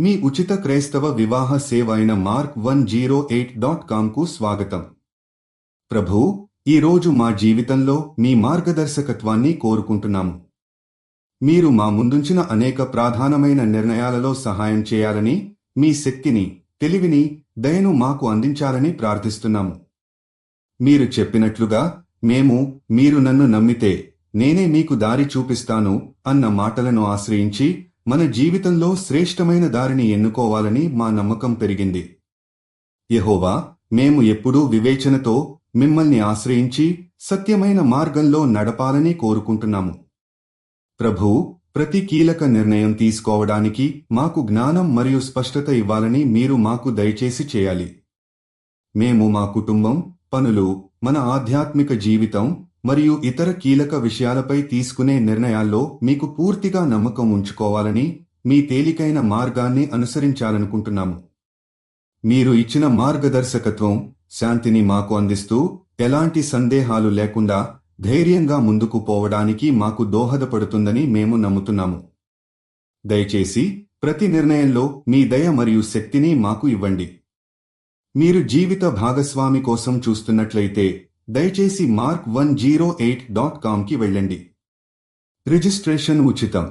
మీ ఉచిత క్రైస్తవ వివాహ సేవ అయిన mark one zero eight dot కామ్కు స్వాగతం. ప్రభు ఈరోజు మా జీవితంలో మీ మార్గదర్శకత్వాన్ని కోరుకుంటున్నాము. మీరు మా ముందుంచిన అనేక ప్రధానమైన నిర్ణయాలలో సహాయం చేయాలని మీ శక్తిని తెలివిని దయను మాకు అందించాలని ప్రార్థిస్తున్నాము. మీరు చెప్పినట్లుగా మేము మీరు నన్ను నమ్మితే నేనే మీకు దారి చూపిస్తాను అన్న మాటలను ఆశ్రయించి మన జీవితంలో శ్రేష్టమైన దారిని ఎన్నుకోవాలని మా నమ్మకం పెరిగింది. యహోవా మేము ఎప్పుడూ వివేచనతో మిమ్మల్ని ఆశ్రయించి సత్యమైన మార్గంలో నడపాలని కోరుకుంటున్నాము. ప్రభు ప్రతి కీలక నిర్ణయం తీసుకోవడానికి మాకు జ్ఞానం మరియు స్పష్టత ఇవ్వాలని మీరు మాకు దయచేసి చేయాలి. మేము మా కుటుంబం పనులు మన ఆధ్యాత్మిక జీవితం మరియు ఇతర కీలక విషయాలపై తీసుకునే నిర్ణయాల్లో మీకు పూర్తిగా నమ్మకం ఉంచుకోవాలని మీ తేలికైన మార్గాన్ని అనుసరించాలనుకుంటున్నాము. మీరు ఇచ్చిన మార్గదర్శకత్వం శాంతిని మాకు అందిస్తూ ఎలాంటి సందేహాలు లేకుండా ధైర్యంగా ముందుకు పోవడానికి మాకు దోహదపడుతుందని మేము నమ్ముతున్నాము. దయచేసి ప్రతి నిర్ణయంలో మీ దయ మరియు శక్తిని మాకు ఇవ్వండి. మీరు జీవిత భాగస్వామి కోసం చూస్తున్నట్లయితే దయచేసి mark one zero eight dot కామ్కి వెళ్ళండి. రిజిస్ట్రేషన్ ఉచితం.